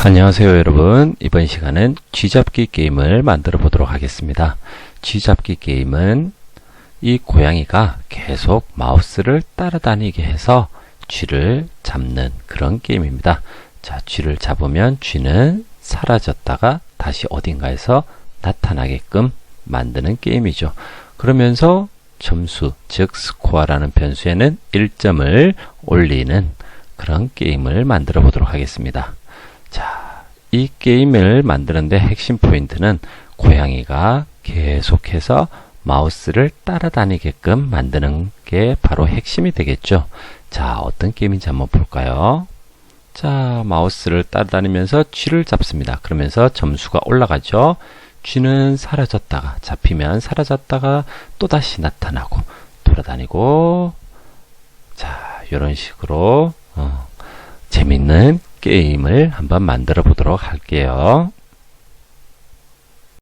안녕하세요 여러분. 이번 시간은 쥐잡기 게임을 만들어 보도록 하겠습니다. 쥐잡기 게임은 이 고양이가 계속 마우스를 따라다니게 해서 쥐를 잡는 그런 게임입니다. 자 쥐를 잡으면 쥐는 사라졌다가 다시 어딘가에서 나타나게끔 만드는 게임이죠. 그러면서 점수 즉 스코어라는 변수에는 1점을 올리는 그런 게임을 만들어 보도록 하겠습니다 자, 이 게임을 만드는데 핵심 포인트는 고양이가 계속해서 마우스를 따라다니게끔 만드는 게 바로 핵심이 되겠죠. 자, 어떤 게임인지 한번 볼까요? 자, 마우스를 따라다니면서 쥐를 잡습니다. 그러면서 점수가 올라가죠. 쥐는 사라졌다가 잡히면 사라졌다가 또다시 나타나고 돌아다니고 자, 이런 식으로 어, 재밌는 게임을 한번 만들어 보도록 할게요.